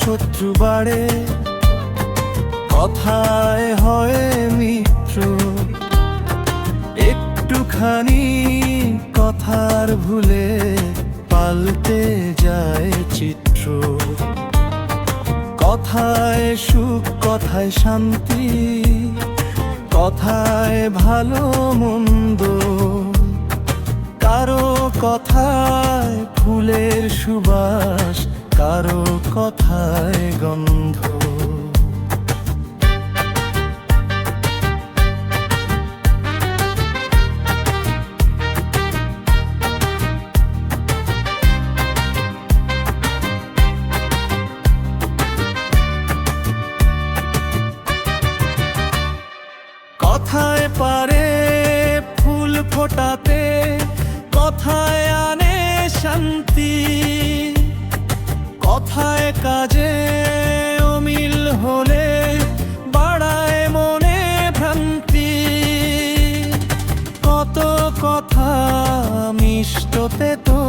শত্রু বাড়ে, কথায় হয় মিত্র। একটুখানি কথার ভুলে পাল্টে যায় চিত্র। কথায় সুখ, কথায় শান্তি, কথায় ভালো, মন্দ। কারও কথায় ফুলের সুবাস কারও কথায় গন্ধ। কথায় পারে ফুল ফোটাতে কথায় আনে শান্তি। কাজে অমিল হলে বাড়ায় মনে ভ্রান্তি। কত কথা মিষ্টতে তো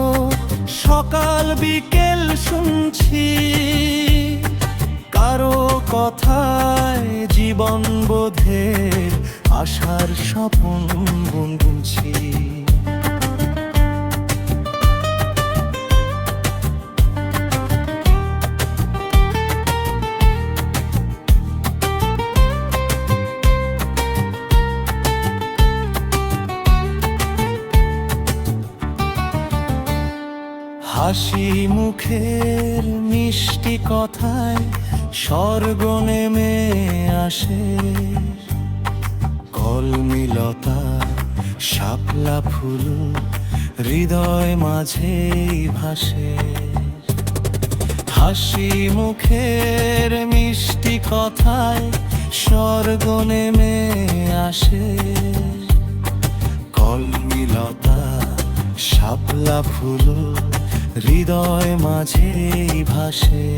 সকাল বিকেল শুনছি। কারও কথায় জীবন বোধের আশার স্বপন বুনছি হাসি মুখের মিষ্টি কথায় স্বর্গ নেমে আসে। কলমিলতা, শাপলা ফুল হৃদয় মাঝে ভাসে। হাসি মুখের মিষ্টি কথায় স্বর্গ নেমে আসে। কলমিলতা, শাপলা ফুল হৃদয় মাঝে ভাসে।